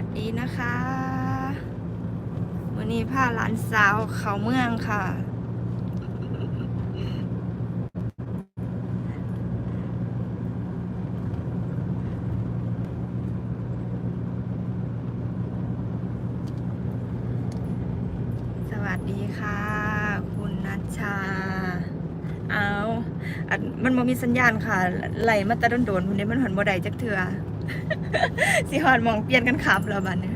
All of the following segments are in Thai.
วัสดีนะคะ วันนี้พาหลานสาวเขาเมืองค่ะ สวัสดีค่ะ คุณนัชชา เอาอันมันบ่มีสัญญาณค่ะ ไหลมาตะโดนๆวันนี้มันหันบ่ได้จักเถื่อ สิฮอดหมองเปลี่ยนกันขับแล้วบัดนี้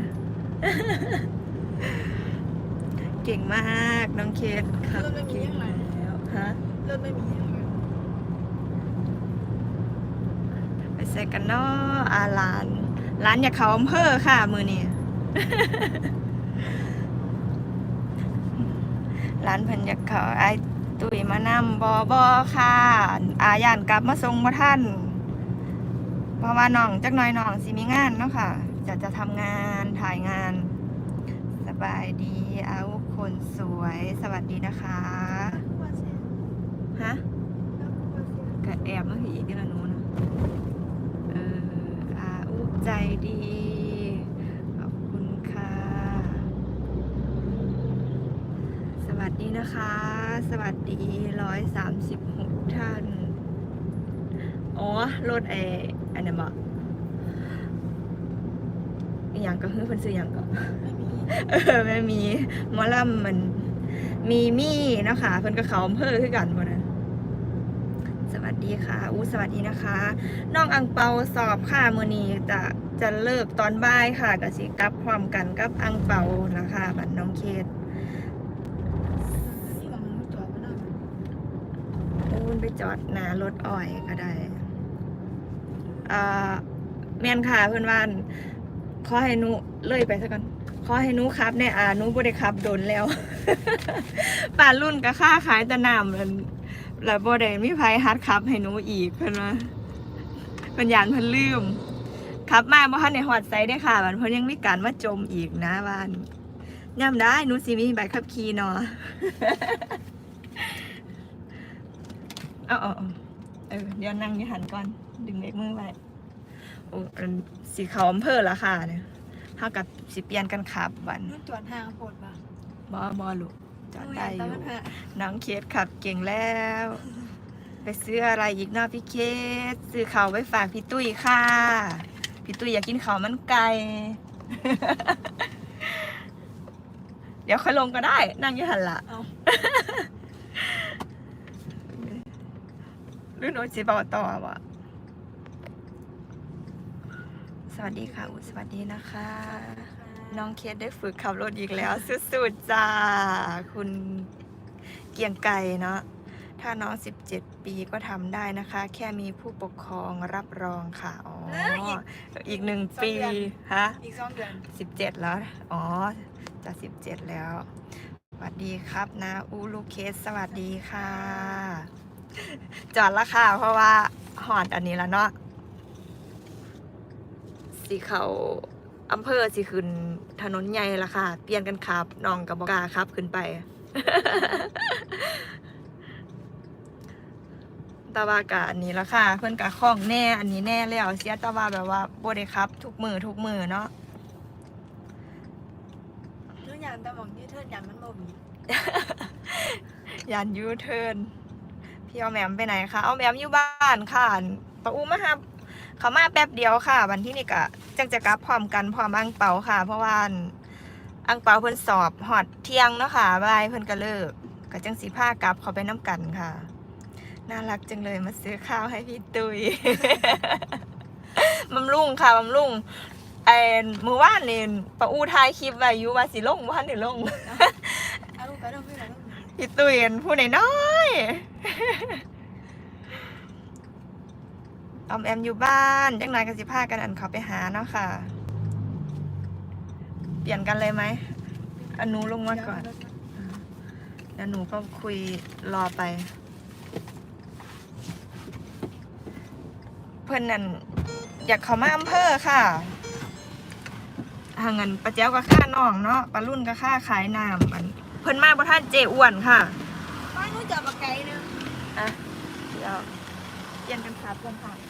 เก่งมากน้องเคสครับรถไม่มีเก่งยังไงแล้วฮะรถไม่มียังไงไปใส่กันเนาะอาหลาน ร้านอยากเขาอำเภอค่ะ มือนี้ร้านเพิ่นอยากเขาไอ้ตุ๋ยมานำบอบอค่ะ อาย่านกลับมาส่งมาท่าน เพราะว่าน้องจักหน่อยน้องสิมีงานเนาะค่ะ จะจะทำงานถ่ายงาน สบายดีเอาคนสวยสวัสดีนะคะฮะก็แอบมาอีกที่ละนู้นเอออาอุใจดีขอบคุณค่ะ สวัสดีนะคะ สวัสดีร้อยสามสิบหกท่านอ๋อรถไอ อันนั้นบอกอหย่างก็คือเพิ่นซื้ออหย่างก็ไม่มีเออไม่มีหมอลำมันมีมี่เนาะคะเพิ่นก็เขาอำเภอคือกันหมดนะสวัสดีค่ะอู้สวัสดีนะคะ น้องอังเปาสอบค่ะมือนี้จะจะเลิกตอนบ่ายค่ะกับสิกลับพร้อมกันกับอังเปานะคะบัดน้องเคสที่ว่ามันจอดมานั่งอู้นไปจอดหน้ารถอ้อยก็ได้ อ่าแม่นค่ะเพื่อนว่านขอให้หนูเลยไปซะก่อนขอให้หนูครับเนี่ยอ่าหนูบ่ได้ขับโดนแล้วป่านรุ่นก็ค่าขายแตะนำแล้วแล้วบ่ได้มีไผฮัดขับให้หนูอีกเพิ่นว่าเพิ่นยานเพิ่นลืมขับมาบ่ทันได้ฮอดไสได้ค่ะมันเพิ่นยังมีการมาจมอีกนะบ้านย่ำได้หนูสิมีใบขับขี่เนาะเอาเอาเอเออเดี๋ยวนั่งอยี่หันก่อน ดึงเล็กมือไว้โอ้อันสีขาวอำเภอละค่ะเนี่ยเท่ากับสิเปลี่ยนกันขับวันมันจอดห่างโพดป่ะบอบอลูกจอดได้อยู่แต่มันห่างน้องเคสขับเก่งแล้ว ไปซื้ออะไรอีกเนาะพี่เคสซื้อเขาวไว้ฝากพี่ตุ้ยค่ะ พี่ตุ้ยอยากกินข้าวมันไก่ เดี๋ยวค่อยลงก็ได้ นั่งอยี่หันละเอาหรือโน้ตสิบอกต่อวะส วัสดีค่ะอุยสวัสดีนะคะ น้องเคสได้ฝึกขับรถอีกแล้วสุดๆจ้า คุณเกียงไก่เนาะถ้าน้อง 17 ปีก็ทำได้นะคะ แค่มีผู้ปกครองรับรองค่ะ อ๋อ อีกหนึ่งปี ฮะ อีกสองเดือนสิบเจ็ดแล้ว อ๋อ จะสิบเจ็ดแล้ว สวัสดีครับนะอูลูเคส สวัสดีค่ะ จอดแล้วค่ะ เพราะว่าหอดอันนี้แล้วเนาะ สีเขาอำเภอสิขึ้นถนนใหญ่ละค่ะ เปลี่ยนกันขับน้องกับบอกล้าครับขึ้นไปแตะวากะอันนี้ละค่ะ เพื่อนกะข้องแน่อันนี้แน่แล้วเสียแตะวาแบบว่าโบได้ครับ ทุกมือทุกมือเนาะทุกอย่างแต่หมองที่เทิร์นอย่างมันโมบียานยูเทิร์นพี่เอาแหมมไปไหนคะเอาแหมมอยู่บ้านค่ะปะอูมาครับ เขามาแป๊บเดียวค่ะ วันที่นี่กะจังจะกลับพร้อมกันพร้อมอังเปาค่ะ เพราะว่าอังเปาเพิ่นสอบหอดเที่ยงเนาะค่ะบายเพิ่นก็เลิกก็จังสีผ้ากลับเขาไปน้ำกันค่ะ น่ารักจังเลยมาซื้อข้าวให้พี่ตุยบำรุงค่ะบำรุงไอ้มือว่านเนี่ปะอูทายคลิปไว้อยู่ว่าสิลงว่านนี่ลงเอลูกไปเอาไปเอาลูกพี่ตุยนผู้น้อย ออมแอมอยู่บ้านจังนายกันสิพากันอันเขาไปหาเนาะค่ะ เปลี่ยนกันเลยไหมอันหนูลงมาก่อน แล้วหนูก็คุยรอไป เพื่อนนั่นอยากเขามาอำเภอค่ะหาเงินปะเจ้าก็ค่าน้องเนาะปลารุ่นก็ค่าขายน้ำอันเพิ่นมาบ่ท่านเจอ้วนค่ะบ้านนู้นจอดมาไกลนึงอะเดี๋ยวเปลี่ยนกันครับเพื่อนค่ะ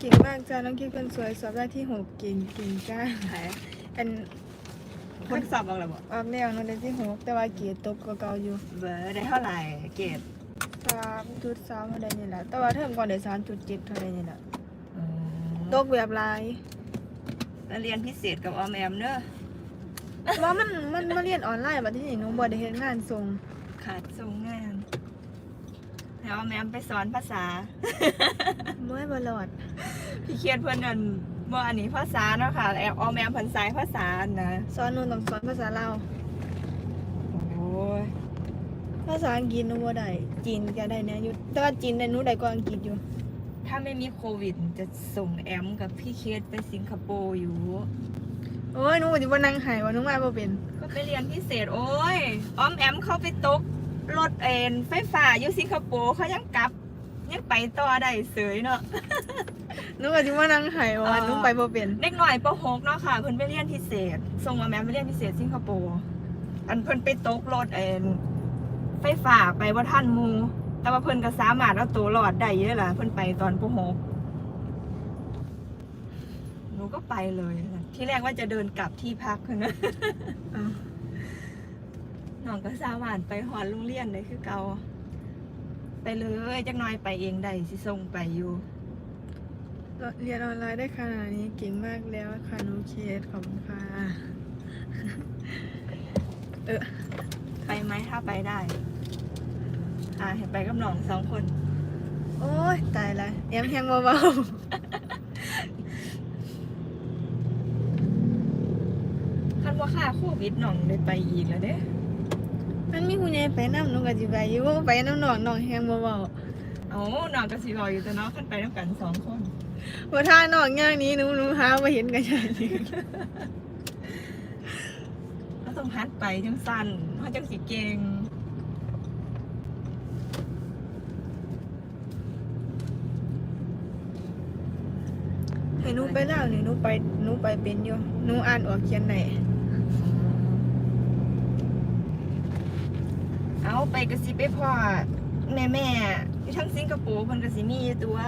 เก่งมากจ้าน้องกิ๊กเป็นสวยสอบได้ที่หกเก่งเก่งจ้าแผลอันคนสอบออกแล้วบอกออกแนวน้องได้ที่หกแต่ว่าเกียรติตกกว่าเก่าอยู่เบอร์ได้เท่าไหร่เกรดสามจุดสามเท่าใดนี่แหละแต่ว่าเทอมก่อนได้สามจุดเจ็ดเท่าใดนี่แหละตกแบบลายแล้วเรียนพิเศษกับออมแอมเนอะว่ามันมันมาเรียนออนไลน์บัดที่นี่หนูบ่ได้เฮ็ดงานส่งขาดส่งงาน แล้วออมแอมไปสอนภาษา เมื่อยบ่รอดพี่เคียนเพื่อนนั่นบ่อันนี้ภาษาเนาะค่ะแอบออมแอมพันสายภาษานะสอนหนูต้องสอนภาษาลาวโอ้ยภาษาอังกฤษหนูบ่ได้จีนก็ได้แน่อยู่แต่ว่าจีนได้หนูได้กว่าอังกฤษอยู่ ถ้าไม่มีโควิดจะส่งแอมกับพี่เคสไปสิงคโปร์อยู่ โอ้ยหนูก็สิบ่นั่งไห้ว่าหนูมาบ่เป็นก็ไปเรียนพิเศษโอ้ยออมแอมเขาไปตก รถเอ็นไฟฟ้าอยู่สิงคโปร์เขายังกลับ ยังไปต่อได้เสยเนาะ หนูก็สิบ่นั่งไห้ว่าอ๋อหนูไปบ่เป็น เด็กหน่อยปหกเนาะค่ะ เพิ่นไปเรียนพิเศษส่งออมแอมไปเรียนพิเศษสิงคโปร์อันเพิ่นไปตกรถเอ็นไฟฟ้าไปว่าท่านหมูแต่ว่าเพิ่นก็สามารถเอาตัวรอดได้เยอะล่ะเพิ่นไปตอนปหกหนูก็ไปเลย ที่แรกว่าจะเดินกลับที่พักนะอ้าว น้องก็สามารถไปหอดโรงเรียนได้คือเก่าไปเลยจักหน้อยไปเองได้สิส่งไปอยู่เรียนออนไลน์ได้ขนาดนี้เก่งมากแล้วค่ะหนูเคสขอบคุณค่ะเออไปไหมถ้าไปได้ อ่าเห็นไปกับน้องสองคน โอ้ยตายละแอมแฮงเบาคันว่าค่าโควิดน้องได้ไปอีกแล้วเด้ๆ มันมีคุณยายไปน้ำหนูก็สิไปอยู่ว่าไปน้ำหนองหนองแฮงเบาเอาน้องก็สิรออยู่แต่น้องขึ้นไปด้วยกันสองคนๆว่าถ้าหนองอย่างนี้หนูหนูหามาเห็นกันใช่เลยก็ต้องฮัดไปจังสั้นเพราะจังสิเก่งให้หนูไปแล้วนี่หนูไปหนูไปเป็นอยู่หนูอ่านออกเขียนไหน เอา ไปกระสิไปพ่อแม่แม่ที่ทั้งสิงคโปร์เพิ่นกระสิมีตัว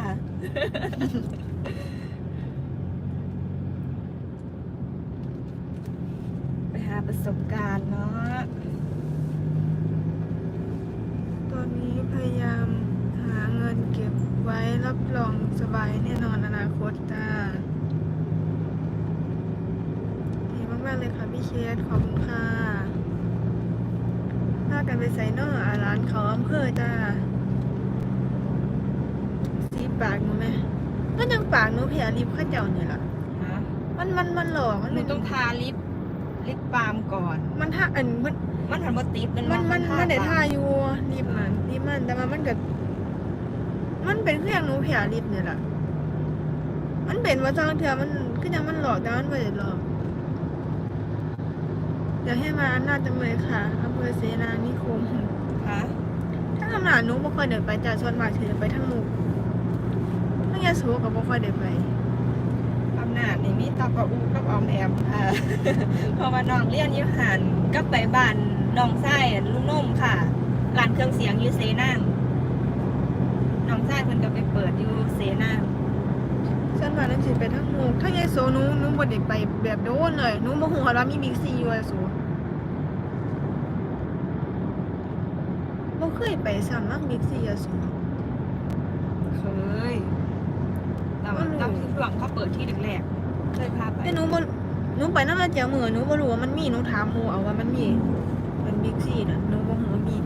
ไปหาประสบการณ์เนาะตอนนี้พยายามหาเงินเก็บไว้รับรองสบายแน่นอนอนาคตจ้าดีมากๆเลยค่ะพี่เคสขอบคุณค่ะากันไปใส่นออาร้านเขาอำเภอจ้าสีปากหนูไหมก็ยังปากหนูเพียริบข้าเจ้าเนี่ยล่ะฮะมันมันมันหลอกมันหนูเป็นต้องทาลิปลิปบาล์มก่อน มันท่าอันมัน มันหันมาติดมันมันมันว่ามันได้ท่าบล์อยู่ริบมันริบมันแต่ว่ามันก็มันเป็นเครื่องหนูเพียริบเนี่ยล่ะมันเป็นว่าจ้างเถื่อมันก็ยังมันหลอกแต่มันไม่ได้หลอก เดี๋ยวให้มาอำนาจจำเลยค่ะอำเภอเสนานิคมฮะถ้าขนาดหนูบ่ค่อยเดินไปจ่าชวนมากถือไปทั้งหมู่ทั้งยาสูบก็บ่ค่อยเดินไปอำนาจนี่มีตอกกับอูกับออมแอมค่ะเพราะว่าน้องเรียนอยุหันก็ไปบ้านน้องไส้ลุงนุ่มค่ะร้านเครื่องเสียงอยูเซนั่งน้องไส้เพิ่นก็ไปเปิดอยู่เซนั่งส่วนมากนั่นสิไปทั้งหมู่ทั้งยาสูหนูหนูบ่ได้ไปแบบโดนเลยหนูบ่ฮู้ว่ามีบิ๊กซีอยู่ยาสูบ่ เคยไปซ้ำมั้งบิ๊กซียาสูเคยแต่ว่าอืมตอนที่หลังเขาเปิดที่แรกๆเคยพาไปแต่หนูบ่หนูไปนำมาเจียวมือหนูบ่รู้ว่ามันมีหนูถามหมู่เอาว่ามันมีมันบิ๊กซีน่ะหนูบ่ฮู้ว่ามี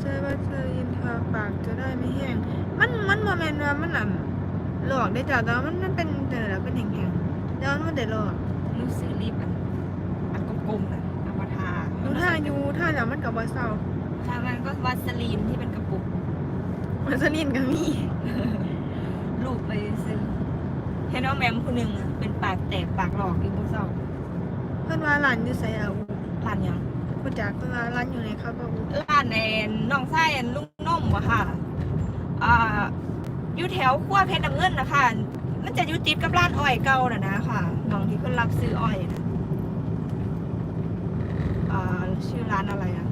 ใช่ว่าเธอยินทาปากจะได้ไม่แห้ง มันมันบ่แม่นว่ามันน่ะหลอกได้จ้ะแต่ว่ามันมันเป็นแต่ละเป็นแห้งๆแต่ว่ามันบ่ได้หลอกหนูซื้อลิปอันอัน กลมๆน่ะเอามาทาหนูท่าอยู่ท่าแล้วมันก็บ่เศร้าทามันก็วัสลีนที่เป็นกระปุก มันสนิทก็มีรูปไปซื้อเห็นว่าแมมคนหนึ่งอะเป็นปากแตกปากหลอกอีกพวกเศร้าเพิ่นว่าร้านอยู่ไสเอาร้านหยังผู้จักเพิ่นว่าร้านอยู่ในเขาบ่รู้ร้านแอนน้องไส้แอนลุงน้มวะค่ะอ่าอยู่แถวขั้วเพชรน้ำเงินนะคะมันจะอยู่ติดกับร้านอ้อยเก่าน่ะนะค่ะน้องที่เพิ่นรับซื้ออ้อยนะอ่อ่า ชื่อร้านอะไรอะ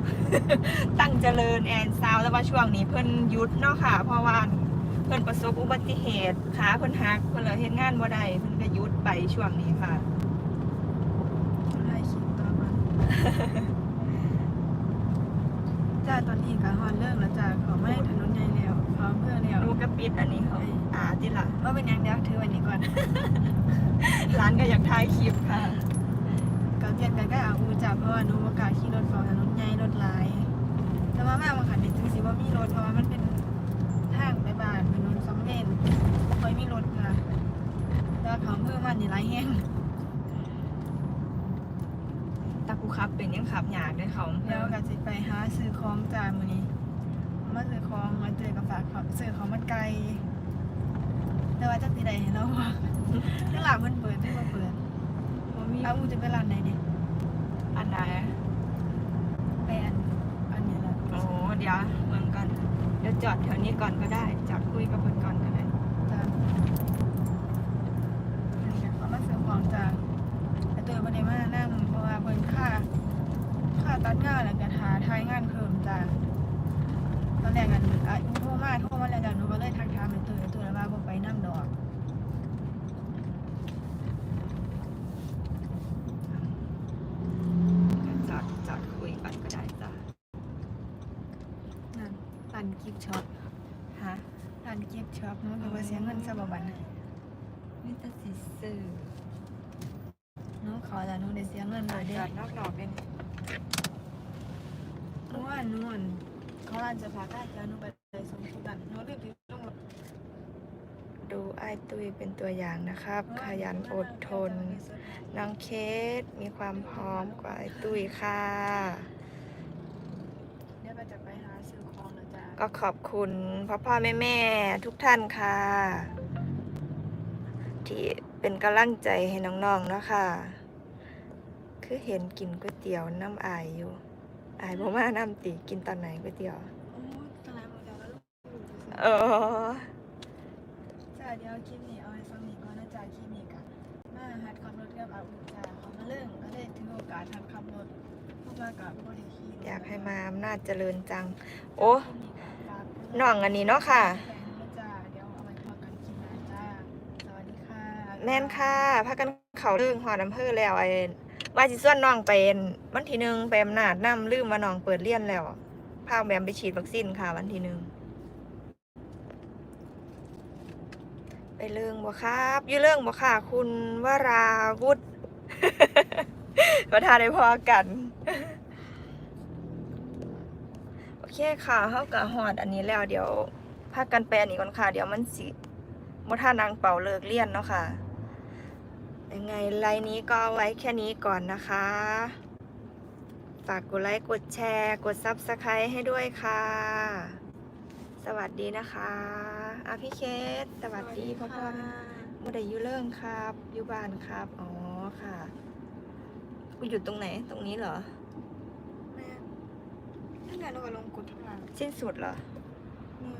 ตั้งเจริญแอนซาวแต่ว่าช่วงนี้เพิ่นหยุดเนาะค่ะ เพราะว่าเพิ่นประสบอุบัติเหตุขาเพิ่นหักเพิ่นเลยเฮ็ดงานบ่ได้เพิ่นก็หยุดไปช่วงนี้ค่ะได้คิดต่อมาจ้าตอนนี้ก็ฮอนเรื่องแล้วจ้าเขาไม่ได้ถนนใหญ่แล้วพร้อมเพื่อแล้วดูกระปิดอันนี้เขาอ่าที่ละว่าเป็นหยังเดียวถือวันนี้ก่อนร้านก็อยากถ่ายคลิปค่ะ ก็เทียนกันก็เอาอูจ้าเพราะว่าหนูประกล้าศขี่รถฟอถนนใหญ่รถหลาย แต่ว่าแม่บางขันนี่ถือสิว่ามีรถเพราะว่ามันเป็นทางไปบ้านเป็นถนนสองเลนบ่ค่อยมีรถค่ะแต่ว่าเขามือมันนี่หลายแห้งตากูขับเป็นยังขับหยาดด้วยเขาแล้วก็สิไปหาซื้อของจ้ามื้อนี้มาซื้อของมาเจอกับฝากเขาซื้อของมันไกลแต่ว่าจะสิได้ให้เราว่าถ้าหลานมันเปิดไม่มาเปิดบ่มีเอาอูจะไปร้านไหนเนี่ย อันใดไปอันอันนี้แหละโอ้เดี๋ยวเมืองกัน เดี๋ยวจอดแถวนี้ก่อนก็ได้จอดคุยกับเพิ่นก่อนก็ได้จ้าอันนี้ก็เขามาซื้อของจ้าแต่ตัวบ่ได้มานั่งเพราะว่าเพิ่นค่าค่าตัดงานแล้วก็หาทายงานเพิ่มจ้าตอนแรกกันอะโทรมาโทรมาแล้วจ้ะหนูก็เลยทักถามไปตัวตัวแล้วว่าบ่ไปนำดอก จอดจอดคุยก่อนก็ได้จ้ะ นั่นร้าน กิฟต์ช็อปฮะร้านกิฟต์ช็อปหนูก็บ่เสียเงินซะบ่บัดนี้มิตรสิซื้อหนูขอแล้วหนูได้เสียเงินเลยเด้จอดนอกดอกเป็นหนูว่าหนูอั่นเขาร้านจะพาใกล้เดี๋ยวหนูไปเลยส่งทุกกันหนูรีบไปลงรถดูไอ้ายตุยเป็นตัวอย่างนะครับ ขยันอดทน น้องเคสมีความพร้อมกว่าไอ้ตุยค่ะ เดี๋ยวเราจะไปหาซื้อของแล้วจ้า ก็ขอบคุณพ่อพ่อแม่แม่ๆทุกท่านค่ะ ที่เป็นกำลังใจให้น้องๆเนาะค่ะ คือเห็นกินก๋วยเตี๋ยวน้ำอายอยู่ อายบ่มาน้ำตีกินตอนไหนก๋วยเตี๋ยวโอ้ตลาดหมดแล้วแล้วลูกเออจ้าเดี๋ยวคลิปนี้เอาไว้ฟังนี้ก่อนนะจ้าคลิปนี้กันมาหัดขับรถกับอาบุจ้าเขามาเรื่องก็ได้ถือโอกาสหัดขับรถเพราะว่ากับบริขี่รถอยากให้มาอำนาจเจริญจัง โอ้คลิป นี้ก็ฝากน้องอันนี้เนาะค่ะแฟนนะจ้าเดี๋ยวเอาไว้พอกันคลิปหน้าจ้าสวัสดีค่ะ แม่นค่ะพากันเขาเรื่องหอดอำเภอแล้วไอ้ว่าสิส่วนน้องเป็นวันที่หนึ่งไปอำนาจนํลืมว่าน้องเปิดเรียนแล้วพาแบมไปฉีดวัคซีนค่ะ วันที่หนึ่งไปเรื่องบ่ครับอยู่เรื่องบ่ค่ะ คุณวราวุฒิประธานได้พอกันโอ เคค่ะเฮากะฮอดอันนี้แล้วเดี๋ยวพากันไปอันนี้ก่อนค่ะ เดี๋ยวมันสิบ่ท่านางเป่าเลิกเรียนเนาะค่ะ ยังไงไลน์นี้ก็ไว้แค่นี้ก่อนนะคะ ฝากกดไลค์ กดแชร์ กด Subscribe ให้ด้วยค่ะ สวัสดีนะคะอะพี่เคสสวัสดีพ่อพ่อแม่อใดอยู่เรื่องครับอยู่บ้านครับ อ๋อค่ะ กูอยู่ตรงไหน ตรงนี้เหรอ แม่ถ้าเกิดเราก็ลงกดทุกอย่างสิ้นสุดเหรอเนี่ย